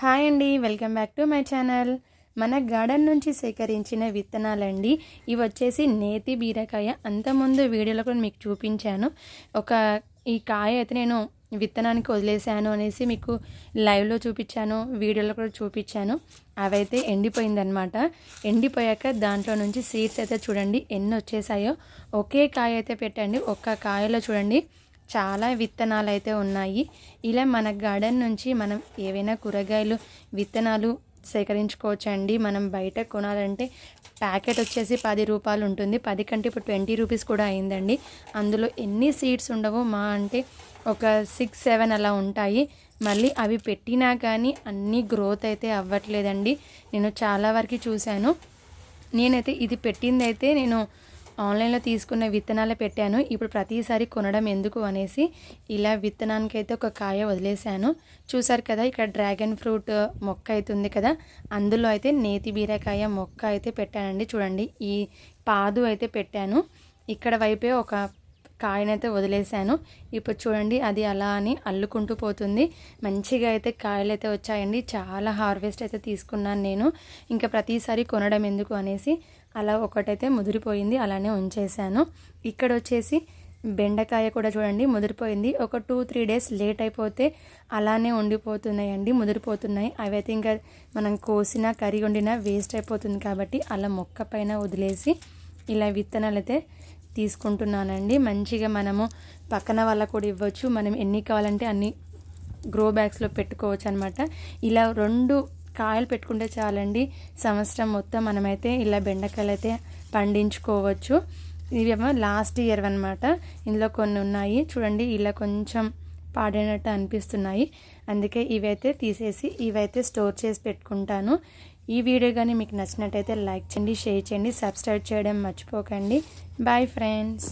Hi అండి welcome back to my channel. మన garden నుంచి సేకరించిన విత్తనాలండి. ఇవి వచ్చేసి నేతి బీరకాయ. అంతకుముందు వీడియోలో కూడా మీకు చూపించాను. ఒక ఈ కాయ అయితే నేను విత్తనానికి వదిలేసాను అనేసి మీకు లైవ్లో చూపించాను వీడియోలో కూడా చూపించాను. అవైతే ఎండిపోయిందనమాట ఎండిపోయాక దాంట్లో నుంచి సీడ్స్ అయితే చూడండి ఎన్ని వచ్చేసాయో. ఒకే కాయ అయితే పెట్టండి ఒక్క కాయలో చూడండి. చాలా విత్తనాలు అయితే ఉన్నాయి. ఇలా మన గార్డెన్ నుంచి మనం ఏవైనా కూరగాయలు విత్తనాలు సేకరించుకోవచ్చండి. మనం బయట కొనాలంటే ప్యాకెట్ వచ్చేసి పది రూపాయలు ఉంటుంది. పది కంటే ఇప్పుడు ట్వంటీ రూపీస్ కూడా అయిందండి. అందులో ఎన్ని సీడ్స్ ఉండవో మా అంటే ఒక సిక్స్ సెవెన్ అలా ఉంటాయి. మళ్ళీ అవి పెట్టినా కానీ అన్నీ గ్రోత్ అయితే అవ్వట్లేదండి. నేను చాలా వరకు చూశాను. నేనైతే ఇది పెట్టింది అయితే నేను ఆన్లైన్లో తీసుకున్న విత్తనాలే పెట్టాను. ఇప్పుడు ప్రతిసారి కొనడం ఎందుకు అనేసి ఇలా విత్తనానికి అయితే ఒక కాయ వదిలేశాను. చూసారు కదా ఇక్కడ డ్రాగన్ ఫ్రూట్ మొక్క అయితే ఉంది కదా అందులో అయితే నేతి బీరకాయ మొక్క అయితే పెట్టానండి. చూడండి ఈ పాదు అయితే పెట్టాను. ఇక్కడ వైపే ఒక కాయనైతే వదిలేశాను. ఇప్పుడు చూడండి అది అలా అని అల్లుకుంటూ పోతుంది. మంచిగా అయితే కాయలు అయితే వచ్చాయండి. చాలా హార్వెస్ట్ అయితే తీసుకున్నాను నేను. ఇంకా ప్రతిసారి కొనడం ఎందుకు అనేసి అలా ఒకటైతే ముదిరిపోయింది అలానే ఉంచేశాను. ఇక్కడ వచ్చేసి బెండకాయ కూడా చూడండి ముదిరిపోయింది. ఒక టూ త్రీ డేస్ లేట్ అయిపోతే అలానే ఉండిపోతున్నాయండి ముదిరిపోతున్నాయి. అవైతే ఇంకా మనం కోసిన కర్రీ వండినా వేస్ట్ అయిపోతుంది కాబట్టి అలా మొక్క పైన వదిలేసి ఇలా విత్తనాలు అయితే తీసుకుంటున్నానండి. మంచిగా మనము పక్కన వాళ్ళకు కూడా ఇవ్వచ్చు. మనం ఎన్ని కావాలంటే అన్ని గ్రో బ్యాగ్స్లో పెట్టుకోవచ్చు అనమాట ఇలా రెండు కాయలు పెట్టుకుంటే చాలండి. సంవత్సరం మొత్తం మనమైతే ఇలా బెండకాయలు అయితే పండించుకోవచ్చు. ఇవేమో లాస్ట్ ఇయర్ అనమాట ఇందులో కొన్ని ఉన్నాయి. చూడండి ఇలా కొంచెం పాడైనట్టు అనిపిస్తున్నాయి. అందుకే ఇవైతే తీసేసి ఇవైతే స్టోర్ చేసి పెట్టుకుంటాను. ఈ వీడియో కానీ మీకు నచ్చినట్టయితే లైక్ చేయండి షేర్ చేయండి సబ్స్క్రైబ్ చేయడం మర్చిపోకండి. Bye friends